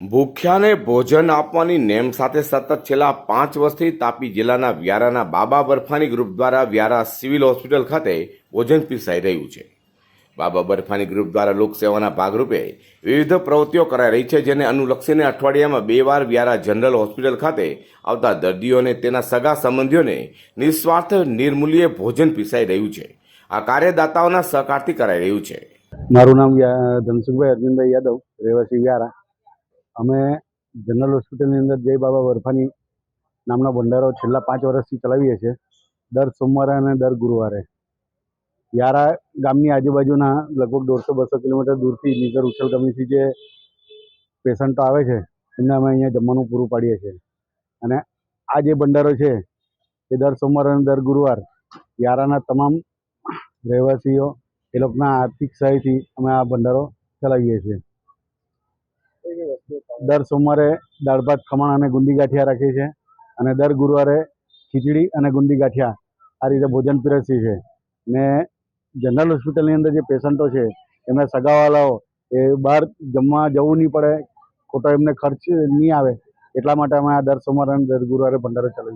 ભૂખ્યાને ભોજન આપવાની નેમ સાથે સતત છેલ્લા પાંચ વર્ષથી તાપી જિલ્લાના વ્યારાના બાબા બરફાની ગ્રુપ દ્વારા વ્યારા સિવિલ હોસ્પિટલ ખાતે ભોજન પીરસાઈ રહ્યું છે. બાબા બરફાની ગ્રુપ દ્વારા લોકસેવાના ભાગરૂપે વિવિધ પ્રવૃત્તિઓ કરાઈ રહી છે, જેને અનુલક્ષીને અઠવાડિયામાં બે વાર વ્યારા જનરલ હોસ્પિટલ ખાતે આવતા દર્દીઓને તેના સગા સંબંધીઓને નિસ્વાર્થ નિર્મૂલ્યે ભોજન પીરસાઈ રહ્યું છે. આ કાર્યદાતાઓના સહકારથી કરાઈ રહ્યું છે. મારું નામ ધનસુખભાઈ અરવિંદભાઈ યાદવ, રહેવાસી વ્યારા. અમે જનરલ હોસ્પિટલની અંદર જય બાબા વરફાની નામનો ભંડારો છેલ્લા પાંચ વર્ષથી ચલાવીએ છીએ. દર સોમવારે અને દર ગુરુવારે. યારા ગામની આજુબાજુના લગભગ દોઢસો બસો કિલોમીટર દૂરથી નીચર ઉછલ ગમીથી જે પેશન્ટો આવે છે, એમને અમે અહીંયા જમવાનું પૂરું પાડીએ છીએ. અને આ જે ભંડારો છે, એ દર સોમવાર અને દર ગુરુવાર યારાના તમામ રહેવાસીઓ, એ લોકોના આર્થિક સહાયથી અમે આ ભંડારો ચલાવીએ છીએ. દર સોમવારે દાળ ભાત, ખમણ અને ગુંદી ગાંઠિયા રાખીએ છીએ. અને દર ગુરુવારે ખીચડી અને ગુંદી ગાંઠિયા આ રીતે ભોજન પીરસીએ છીએ. ને જનરલ હોસ્પિટલની અંદર જે પેશન્ટો છે, એમના સગાવાલાઓ, એ બહાર જમવા જવું નહીં પડે, ખોટો એમને ખર્ચ નહીં આવે, એટલા માટે અમે આ દર સોમવારે અને દર ગુરુવારે ભંડારો ચલાવીએ